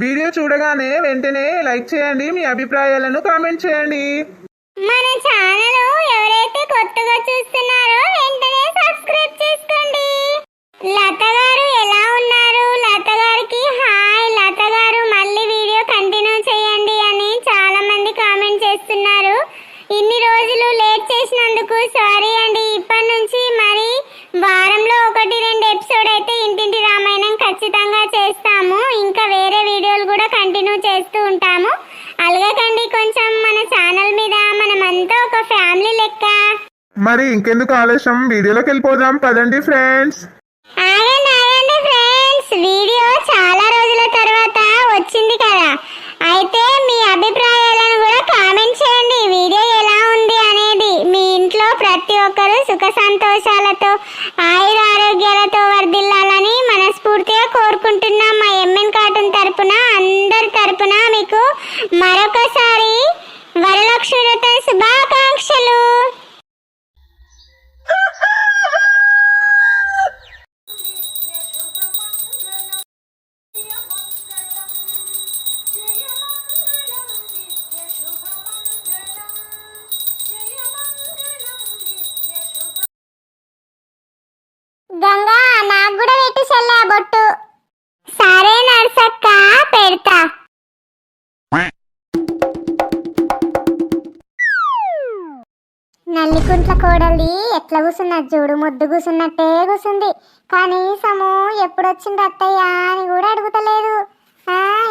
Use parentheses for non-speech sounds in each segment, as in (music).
Video చూడగానే వెంటనే like చేయండి మీ అభిప్రాయాలను కామెంట్ చేయండి. మన ఛానల్ ఎవరైతే కొత్తగా చూస్తున్నారో వెంటనే సబ్స్క్రైబ్ చేసుకోండి. లత గారు ఎలా ఉన్నారు? లత గారికి హాయ్. లత గారు మళ్ళీ వీడియో కంటిన్యూ చేయండి అని చాలా మంది కామెంట్ చేస్తున్నారు. ఇన్ని రోజులు లేట్ చేసినందుకు సారీ అండి ఇప్పటి నుంచి మరి వారంలో ఒకటి రెండు ఎపిసోడ్ అయితే ఇంటింటి రామాయణం ఖచ్చితంగా చేస్తాము ఇంకా వేరే వీడియోలు కూడా కంటిన్యూ చేస్తూ ఉంటాము అలగకండి కొంచెం మన ఛానల్ మీద మనమంతా ఒక ఫ్యామిలీ లెక్క మరి ఇంకెందుకు ఆలస్యం? వీడియోలోకి వెళ్ళిపోదాం. పదండి ఫ్రెండ్స్ ఆగండి ఆగండి ఫ్రెండ్స్ వీడియో చాలా రోజుల తర్వాత వచ్చింది కదా. అయితే మీ అభిప్రాయాలను కూడా కామెంట్ చేయండి. వీడియో ఎలా ఉంది అనేది మీ ఇంట్లో ప్రతి ఒక్కరూ సుఖ సంతోషాలతో ఆయుర ఆరోగ్యాలతో పెట్టి చెల్లా బొట్టు సరే నర్సక్క పెడతా. నల్లికుంట్ల కోడలి ఎట్లా కూసున్నది చూడు ముద్దు కూసున్నట్టే కూసుంది. కనీసము ఎప్పుడొచ్చింది అత్తయ్య అని కూడా అడుగుతలేదు.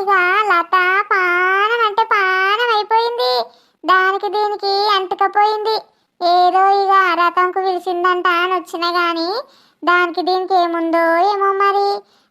ఇక లత పానం అంటే పానం అయిపోయింది. దానికి దీనికి అంటుకపోయింది. ఏదో ఇక రథంకు పిలిచిందంట అని వచ్చినా కానీ దానికి దీనికి ఏముందో ఏమో మరి.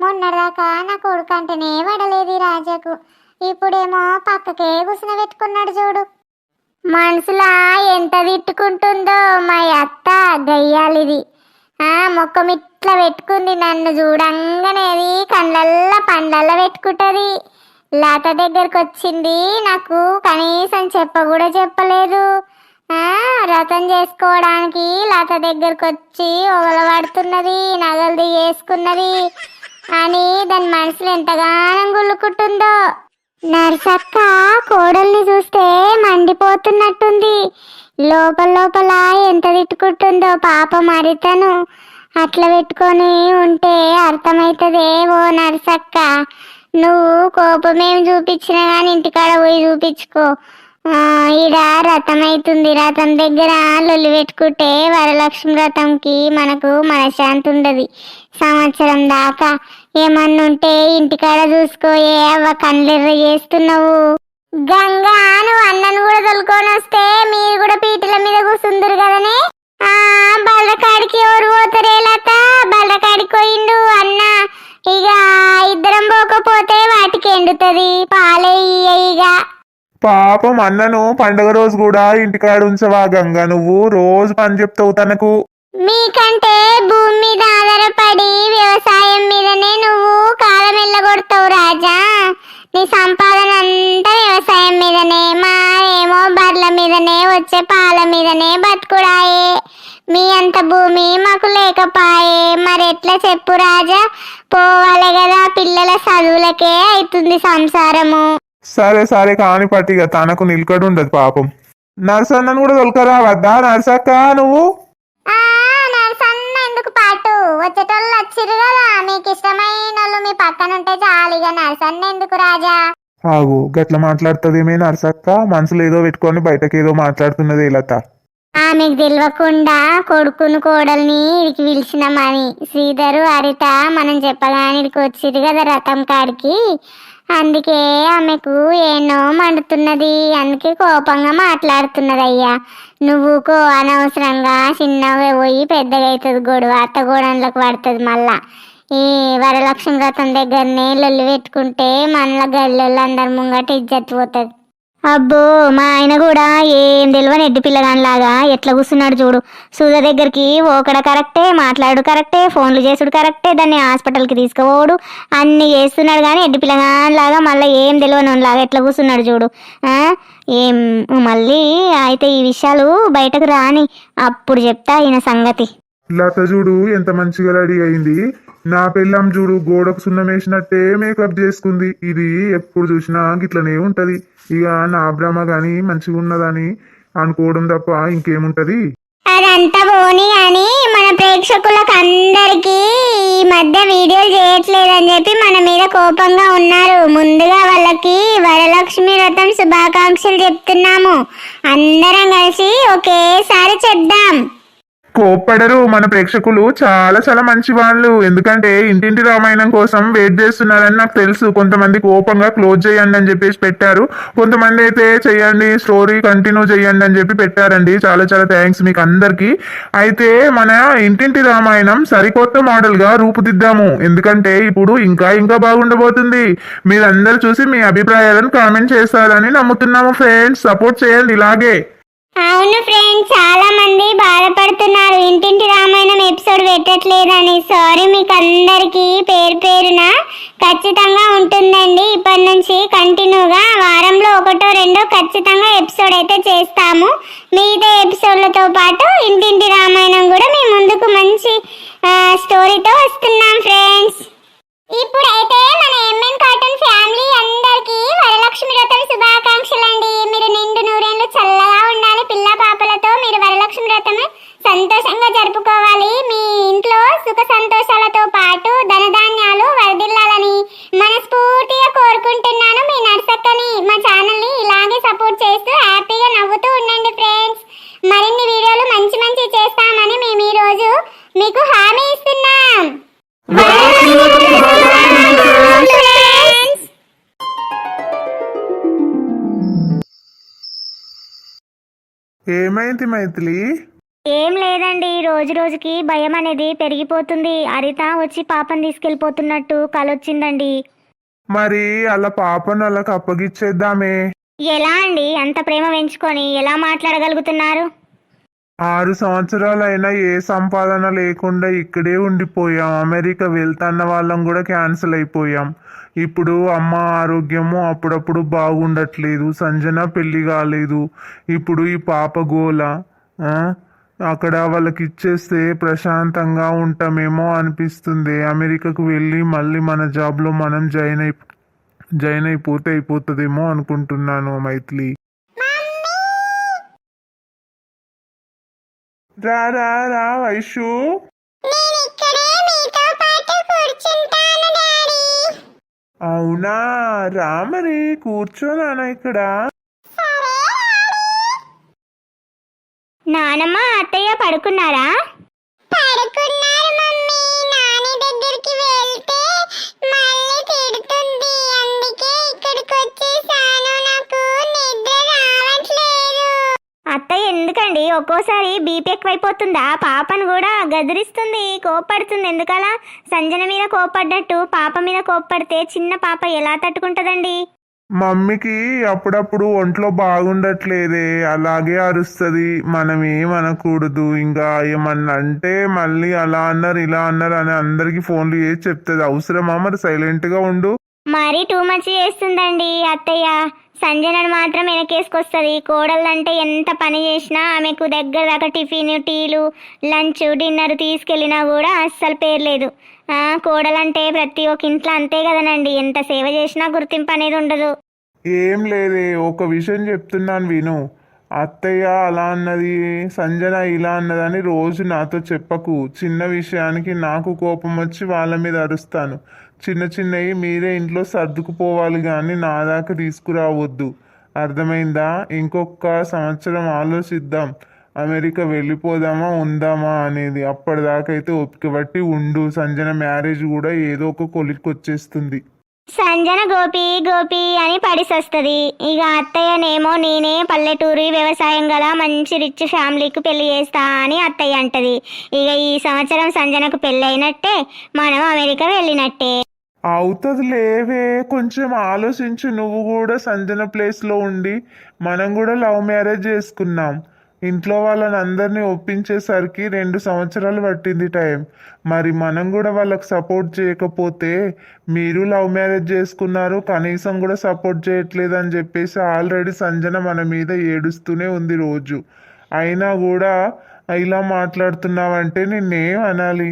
మొన్నటిదాకా నా కొడుకు అంటేనే పడలేదు రాజాకు. ఇప్పుడేమో పక్కకే గుసిన పెట్టుకున్నాడు చూడు. మనసులా ఎంత తిట్టుకుంటుందో మా అత్త గయ్యాలిది ఆ మొక్క ఇట్లా పెట్టుకుంది నన్ను చూడంగానే అది కళ్ళల్లా పండ్లల్లా పెట్టుకుంటది. లత దగ్గరకు వచ్చింది నాకు కనీసం చెప్ప కూడా చెప్పలేదు. ఆ రథం చేసుకోవడానికి లత దగ్గరకు వచ్చి పడుతున్నది నగలు చేసుకున్నది అని దాని మనసులో ఎంతగానో గుల్లుకుంటుందో. నర్సక్క కోడల్ని చూస్తే మండిపోతున్నట్టుంది. లోపల లోపల ఎంత తిట్టుకుంటుందో పాప మరితను అట్లా పెట్టుకొని ఉంటే అర్థమవుతుందే ఓ నర్సక్క. నువ్వు కోపమేం చూపించినా కానీ ఇంటికాడ పోయి చూపించుకో. ఈడ రథం అవుతుంది రథం దగ్గర లొల్లి పెట్టుకుంటే వరలక్ష్మి రథంకి మనకు మనశ్శాంతి ఉండదు. సంవత్సరం దాకా ఏమన్నా ఉంటే ఇంటికాడ చూసుకోయే అవ్వ కళ్ళెర్ర చేస్తున్నావు? గంగా నువ్వు అన్నను కూడా తొలుకొని వస్తే మీరు కూడా పీటల మీద కూర్చుందరు కదనే? ఆ పాపం అన్నను పండగ రోజు కూడా ఇంటికాడ ఉంచవా గంగ. నువ్వు రోజు పని చెప్తావు తనకు. మీకంటే భూమి మీద ఆధారపడి వ్యవసాయం మీదనే నువ్వు కాలం వెళ్ళగొడతావు రాజా. నీ సంపాదన అంతా వ్యవసాయం మీదనే మా ఏమో బర్ల మీదనే వచ్చే పాల మీదనే బతుకుడాయే. మీ అంత భూమి మాకు లేకపాయే. మరి ఎట్లా చెప్పు రాజా. పోవాలి కదా పిల్లల చదువులకే అవుతుంది సంసారము. సరే సరే కాని పట్టిగా తనకు నిలకడ ఉండదు పాపం. నర్సన్నను కూడా తొలకరా వద్దా నర్సక్క నువ్వు? నరసన్న ఎందుకు పాటు? వచ్చేటోళ్ళు వచ్చిర్రు కదా మీకు ఇష్టమైన వాళ్ళు మీ పక్కన ఉంటే చాలిగా నరసన్న ఎందుకు రాజా? ఆగు గట్ల మాట్లాడుతుందేమే నర్సక్క? మనసులో ఏదో పెట్టుకొని బయటకి ఏదో మాట్లాడుతున్నది లత. ఆమెకు తెలియకుండా కొడుకును కోడల్ని ఇడికి పిలిచినామని. శ్రీధరు హరిత మనం చెప్పగానే ఇడికి వచ్చిర్రు కదా రథం కాడికి. అందుకే ఆమెకు ఏనో మండుతున్నది. అందుకే కోపంగా మాట్లాడుతున్నది అయ్యా నువ్వుకో అనవసరంగా చిన్నగా పోయి పెద్దగా అవుతుంది గొడవ. అత్త గోడన్లకు పడుతుంది మళ్ళా. ఈ వరలక్ష్మి వ్రతం దగ్గరనే లొల్లు పెట్టుకుంటే మనల గల్లెళ్ళు అందరి ముంగట ఇజ్జత్ పోతుంది. అబ్బో మా ఆయన కూడా ఏం తెలియని ఎడ్డి పిల్లగానిలాగా ఎట్లా కూర్చున్నాడు చూడు. సూద దగ్గరికి ఓకడ కరెక్టే మాట్లాడు కరెక్టే ఫోన్లు చేసుడు కరెక్టే దాన్ని హాస్పిటల్కి తీసుకుపోడు అన్ని చేస్తున్నాడు కానీ ఎడ్డి పిల్లగానిలాగా మళ్ళీ ఏం తెలియనిలాగా ఎట్లా కూర్చున్నాడు చూడు. ఏం మళ్ళీ అయితే ఈ విషయాలు బయటకు రాని అప్పుడు చెప్తా ఈయన సంగతి. లత చూడు ఎంత మంచిగా రెడీ అయింది. నా పెళ్ళాం చూడు గోడకు సున్నం వేసినట్టే మేకప్ చేసుకుంది. ఇది ఎప్పుడు చూసినా గిట్లనే ఉంటది. ఇక నా భ్రమ గాని మంచిగా ఉన్నదని అనుకోవడం తప్ప ఇంకేముంటది? అదంతా పోనీ అని మన ప్రేక్షకులకు అందరికి ఈ మధ్య వీడియోలు చేయట్లేదని చెప్పి మన మీద కోపంగా ఉన్నారు. ముందుగా వాళ్ళకి వరలక్ష్మి వ్రతం శుభాకాంక్షలు చెప్తున్నాము. అందరం కలిసి ఒకేసారి చెప్దాం కోప్పడరు మన ప్రేక్షకులు. చాలా చాలా మంచి వాళ్ళు ఎందుకంటే ఇంటింటి రామాయణం కోసం వెయిట్ చేస్తున్నారని నాకు తెలుసు. కొంతమంది కోపంగా క్లోజ్ చేయండి అని చెప్పేసి పెట్టారు. కొంతమంది అయితే చేయండి స్టోరీ కంటిన్యూ చేయండి అని చెప్పి పెట్టారండి. చాలా చాలా థ్యాంక్స్ మీకు అందరికి. అయితే మన ఇంటింటి రామాయణం సరికొత్త మోడల్గా రూపుదిద్దాము. ఎందుకంటే ఇప్పుడు ఇంకా ఇంకా బాగుండబోతుంది. మీరందరూ చూసి మీ అభిప్రాయాలను కామెంట్ చేస్తారని నమ్ముతున్నాము ఫ్రెండ్స్ సపోర్ట్ చేయండి ఇలాగే. అవును ఫ్రెండ్స్ పెట్టట్లేదని సారీ మీకు అందరికీ పేరు పేరున ఖచ్చితంగా ఉంటుందండి. ఇప్పటి నుంచి కంటిన్యూగా వారంలో ఒకటో రెండో ఖచ్చితంగా ఎపిసోడ్ అయితే చేస్తాము. మిగతా ఎపిసోడ్లతో పాటు ఇంటింటి రామాయణం కూడా మీ ముందుకు మంచి స్టోరీతో వస్తున్నాం ఫ్రెండ్స్ ఇప్పుడైతే మన ఎంఎన్ కాటన్ ఫ్యామిలీ అందరికీ వరలక్ష్మి వ్రతం శుభాకాంక్షలు అండి మీరు ఏమైంది మైథిలి? ఏం లేదండి రోజు రోజుకి భయం అనేది పెరిగిపోతుంది. హరిత వచ్చి పాపని తీసుకెళ్ళిపోతున్నట్టు కలొచ్చిందండి. మరి అలా పాపను వాళ్ళకి అప్పగిచ్చేద్దామే. ఎలా అండి? అంత ప్రేమ పెంచుకొని ఎలా మాట్లాడగలుగుతున్నారు? ఆరు సంవత్సరాలైనా ఏ సంపాదన లేకుండా ఇక్కడే ఉండిపోయాం. అమెరికా వెళ్తాన్న వాళ్ళం కూడా క్యాన్సిల్ అయిపోయాం. ఇప్పుడు అమ్మ ఆరోగ్యము అప్పుడప్పుడు బాగుండట్లేదు. సంజన పెళ్ళి కాలేదు. ఇప్పుడు ఈ పాప గోల అక్కడ వాళ్ళకి ఇచ్చేస్తే ప్రశాంతంగా ఉంటామేమో అనిపిస్తుంది. అమెరికాకు వెళ్ళి మళ్ళీ మన జాబ్లో మనం జాయిన్ అయి జాయిన్ అయిపోతే అయిపోతుందేమో అనుకుంటున్నాను మైథిలి. రా రా రా వైషు. అవునా? రా మరి కూర్చోనానా ఇక్కడ. నానమ్మ అత్తయ్య పడుకున్నారా? పడుకున్నారు? అత్తయ్య ఎందుకండి? ఒక్కోసారి బీపీ ఎక్కువైపోతుందా? పాపను కూడా గదిరిస్తుంది కోప్పడుతుంది. ఎందుకలా? సంజన మీద కోప్పడ్డట్టు పాప మీద కోప్పడితే చిన్న పాప ఎలా తట్టుకుంటదండి? మమ్మీకి అప్పుడప్పుడు ఒంట్లో బాగుండట్లేదే అలాగే అరుస్తుంది. మనం ఏమనకూడదు ఇంకా ఏమన్నా అంటే మళ్ళీ అలా అన్నారు ఇలా అన్నారు అని అందరికి ఫోన్లు చేసి చెప్తుంది. అవసరమా మరి? సైలెంట్గా ఉండు. మరీ టూ మచ్ చేస్తుందండి అత్తయ్య. సంజనను మాత్రం వెనకేసుకొస్తుంది. కోడళ్ళంటే ఎంత పని చేసినా ఆమెకు దగ్గర దాకా టిఫిన్ టీలు లంచ్ డిన్నర్ తీసుకెళ్ళినా కూడా అస్సలు పేర్లేదు కోడలంటే ప్రతి ఒక్క ఇంట్లో అంతే కదనండి. ఎంత సేవ చేసినా గుర్తింపు అనేది ఉండదు. ఏం లేదే ఒక విషయం చెప్తున్నాను విను. అత్తయ్య అలా అన్నది సంజన ఇలా అన్నదని రోజు నాతో చెప్పకు. చిన్న విషయానికి నాకు కోపం వచ్చి వాళ్ళ మీద అరుస్తాను. చిన్న చిన్నవి మీరే ఇంట్లో సర్దుకుపోవాలి కానీ నా దాకా తీసుకురావద్దు. అర్థమైందా? ఇంకొక సంవత్సరం ఆలోచిద్దాం. అమెరికా వెళ్ళిపోదామా ఉందామా అనేది. అప్పటిదాకైతే ఓపిక బట్టి ఉండు. సంజన మ్యారేజ్ కూడా ఏదో ఒక కొలికి వచ్చేస్తుంది. సంజన గోపి గోపి అని పడిసొస్తుంది. ఇక అత్తయ్యనేమో నేనే పల్లెటూరి వ్యవసాయం గల మంచి రిచ్ ఫ్యామిలీకి పెళ్ళి చేస్తా అని అత్తయ్య అంటది. ఇక ఈ సంవత్సరం సంజనకు పెళ్ళైనట్టే మనం అమెరికా వెళ్ళినట్టే. అవుతుంది లేవే కొంచెం ఆలోచించు. నువ్వు కూడా సంజన ప్లేస్లో ఉండి మనం కూడా లవ్ మ్యారేజ్ చేసుకున్నాం. ఇంట్లో వాళ్ళని అందరినీ ఒప్పించేసరికి రెండు సంవత్సరాలు పట్టింది టైం. మరి మనం కూడా వాళ్ళకి సపోర్ట్ చేయకపోతే మీరు లవ్ మ్యారేజ్ చేసుకున్నారు కనీసం కూడా సపోర్ట్ చేయట్లేదు అని చెప్పేసి ఆల్రెడీ సంజన మన మీద ఏడుస్తూనే ఉంది రోజు. అయినా కూడా ఇలా మాట్లాడుతున్నావంటే నిన్నేం అనాలి?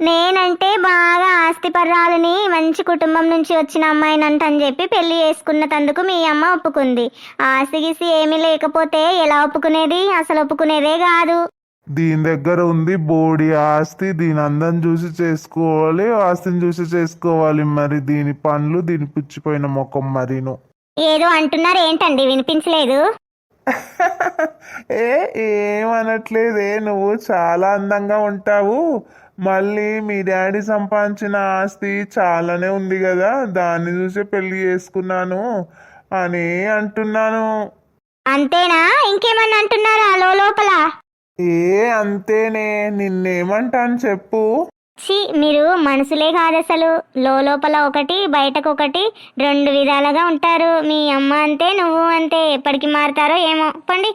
నేనంటే బాగా ఆస్తిపర్రాలని మంచి కుటుంబం నుంచి వచ్చిన అమ్మాయినంట అని చెప్పి పెళ్ళి చేసుకున్న తందుకు మీ అమ్మ ఒప్పుకుంది. ఆస్తి గీసి ఏమీ లేకపోతే ఎలా ఒప్పుకునేది? అసలు ఒప్పుకునేదే కాదు. దీని దగ్గర ఉంది బోడి ఆస్తి దీని అందం చూసి చేసుకోవాలి ఆస్తిని చూసి చేసుకోవాలి మరి. దీని పనులు దీని పుచ్చిపోయిన ముఖం మరీను. ఏదో అంటున్నారు ఏంటండి వినిపించలేదు. (laughs) ఏ ఏమనట్లేదే నువ్వు చాలా అందంగా ఉంటావు. మళ్ళీ మీ డాడీ సంపాదించిన ఆస్తి చాలానే ఉంది కదా దాన్ని చూసి పెళ్ళి చేసుకున్నాను అని అంటున్నాను. అంతేనా? ఇంకేమన్నా అంటున్నారా లోపల? ఏ అంతేనే నిన్నేమంటాను చెప్పు. ఛీ మీరు మనసులే కాదు అసలు లో లోపల ఒకటి బయటకు ఒకటి రెండు విధాలుగా ఉంటారు. మీ అమ్మ అంతే నువ్వు అంతే. ఎప్పటికి మారుతారో ఏమో. పండి.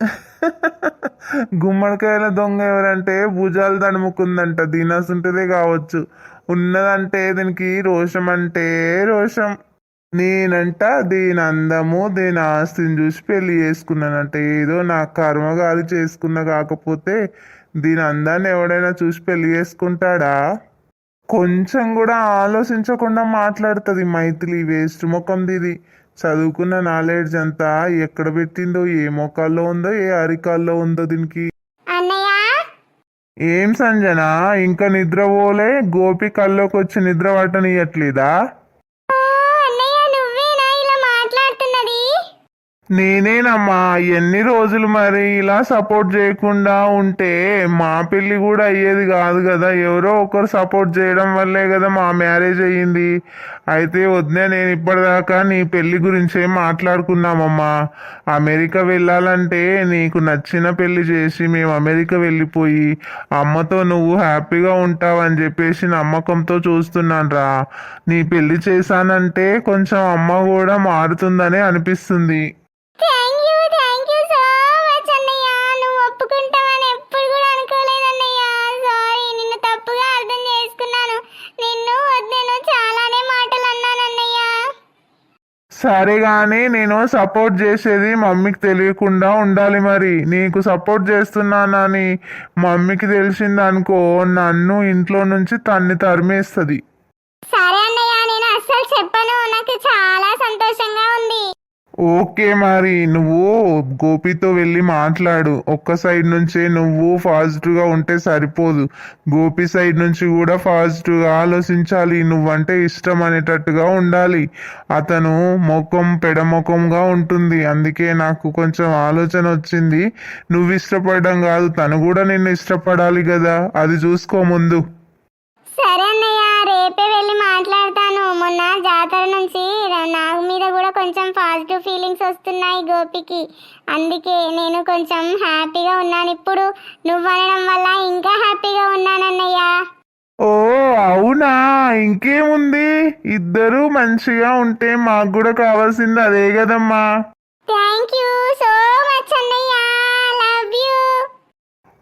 (laughs) గుమ్మడికాయల దొంగ ఎవరంటే భుజాలు దణుముకుందంట. దీనసుంటదే కావచ్చు. ఉన్నదంటే దీనికి రోషం అంటే రోషం. నేనంట దీని అందము దీని ఆస్తిని చూసి పెళ్ళి చేసుకున్నానంట. ఏదో నా కర్మగాలు చేసుకున్న కాకపోతే దీని అందాన్ని ఎవడైనా చూసి పెళ్ళి చేసుకుంటాడా? కొంచెం కూడా ఆలోచించకుండా మాట్లాడుతుంది మైథిలి వేస్ట్ ముఖంది ఇది చదువుకున్న నాలెడ్జ్ అంతా ఎక్కడ పెట్టిందో ఏ మొక్కల్లో ఉందో ఏ అరికాల్లో ఉందో దీనికి. ఏం సంజన ఇంకా నిద్రపోలే గోపి కల్లోకి వచ్చి నిద్ర పట్టనియట్లేదా? నేనేనమ్మా ఎన్ని రోజులు మరి ఇలా సపోర్ట్ చేయకుండా ఉంటే మా పెళ్ళి కూడా అయ్యేది కాదు కదా. ఎవరో ఒకరు సపోర్ట్ చేయడం వల్లే కదా మా మ్యారేజ్ అయ్యింది. అయితే వద్దే నేను ఇప్పటిదాకా నీ పెళ్ళి గురించే మాట్లాడుకున్నామమ్మా. అమెరికా వెళ్ళాలంటే నీకు నచ్చిన పెళ్ళి చేసి మేము అమెరికా వెళ్ళిపోయి అమ్మతో నువ్వు హ్యాపీగా ఉంటావని చెప్పేసి నమ్మకంతో చూస్తున్నాను రా నీ పెళ్ళి చేశానంటే కొంచెం అమ్మ కూడా మారుతుందనే అనిపిస్తుంది. Thank you thank you so much అన్నయ్య. నువ్వు ఒప్పుకుంటావని ఎప్పుడు కూడా అనుకోలేదు అన్నయ్య. సారీ నిన్ను తప్పుగా అర్థం చేసుకున్నాను. నిన్ను చాలానే మాటలు అన్నాను అన్నయ్య. సరే కానీ నేను సపోర్ట్ చేసేది మమ్మీకి తెలియకుండా ఉండాలి మరి. నీకు సపోర్ట్ చేస్తున్నానని మమ్మీకి తెలిసిందనుకో నన్ను ఇంట్లో నుంచి తన్ని తరిమేస్తుంది సరే అన్నయ్య నేను అస్సలు చెప్పను నాకు చాలా సంతోషంగా ఉంది ఓకే మరి నువ్వు గోపితో వెళ్ళి మాట్లాడు. ఒక్క సైడ్ నుంచే నువ్వు ఫాస్ట్గా ఉంటే సరిపోదు. గోపి సైడ్ నుంచి కూడా ఫాస్ట్గా ఆలోచించాలి. నువ్వంటే ఇష్టం అనేటట్టుగా ఉండాలి. అతను ముఖం పెడముఖంగా ఉంటుంది. అందుకే నాకు కొంచెం ఆలోచన వచ్చింది. నువ్వు ఇష్టపడడం కాదు తను కూడా నిన్ను ఇష్టపడాలి కదా అది చూసుకో ముందు. సరే రేపే వెళ్ళి మాట్లాడతా. మొన్న జాతర నుంచి నా మీద కూడా కొంచెం పాజిటివ్ ఫీలింగ్స్ వస్తున్నాయి గోపికి. అందుకే నేను కొంచెం హ్యాపీగా ఉన్నాను. ఇప్పుడు నువ్వు అనడం వల్ల ఇంకా హ్యాపీగా ఉన్నానన్నయ్య ఓ అవునా? ఇంకేముంది? ఇద్దరు మంచిగా ఉంటే మాకు కూడా కావాల్సింది అదే కదమ్మా. Thank you so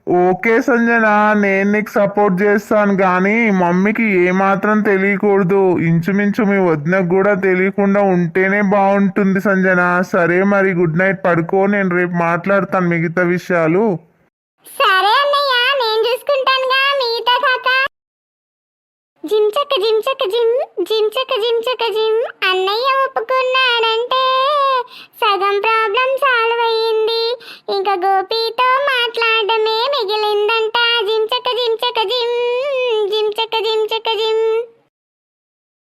okay Sanjana నేను నీకు సపోర్ట్ చేస్తాను కానీ మమ్మీకి ఏమాత్రం తెలియకూడదు. ఇంచుమించు మీ వదినకు కూడా తెలియకుండా ఉంటేనే బాగుంటుంది సంజన. సరే మరి గుడ్ నైట్. పడుకో నేను రేపు మాట్లాడతాను మిగతా విషయాలు. సరే జించక జించక జిమ్ చక్క జించక జిమ్ అన్నయ్య ఒప్పుకున్నాడంటే సగం ప్రాబ్లం సాల్వ్ అయ్యింది. ఇంకా గోపితో మాట్లాడమే మిగిలిందంట. జించక జించక జిమ్ జించక జించక జిమ్